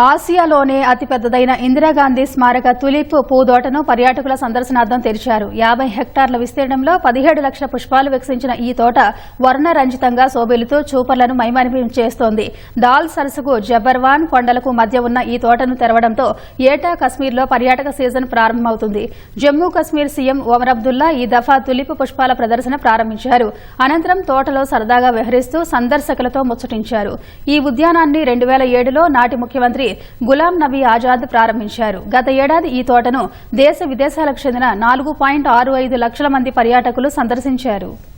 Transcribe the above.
ఆసియాలోనే అతిపెద్దదైన ఇందిరాగాంధీ స్మారక తులిప్ పూదోటను పర్యాటకుల సందర్శనార్థం తెరిచారు. యాభై హెక్టార్ల విస్తీర్ణంలో పదిహేడు లక్షల పుష్పాలు వికసించిన ఈ తోట వర్ణరంజితంగా శోభిలుతూ చూపర్లను మైమరిపి చేస్తోంది. దాల్ సరస్సుకు జబర్వాన్ కొండలకు మధ్య ఉన్న ఈ తోటను తెరవడంతో ఏటా కశ్మీర్లో పర్యాటక సీజన్ ప్రారంభమవుతుంది. జమ్మూ కశ్మీర్ సీఎం ఒమర్ అబ్దుల్లా ఈ దఫా తులిప్ పుష్పాల ప్రదర్శన ప్రారంభించారు. అనంతరం తోటలో సరదాగా వ్యవహరిస్తూ సందర్శకులతో ముచ్చటించారు. ఈ ఉద్యానాన్ని రెండు వేల ఏడులో నాటి ముఖ్యమంత్రి గులాం నబీ ఆజాద్ ప్రారంభించారు. గత ఏడాది ఈ తోటను దేశ విదేశాలకు చెందిన నాలుగు పాయింట్ ఆరు ఐదు లక్షల మంది పర్యాటకులు సందర్శించారు.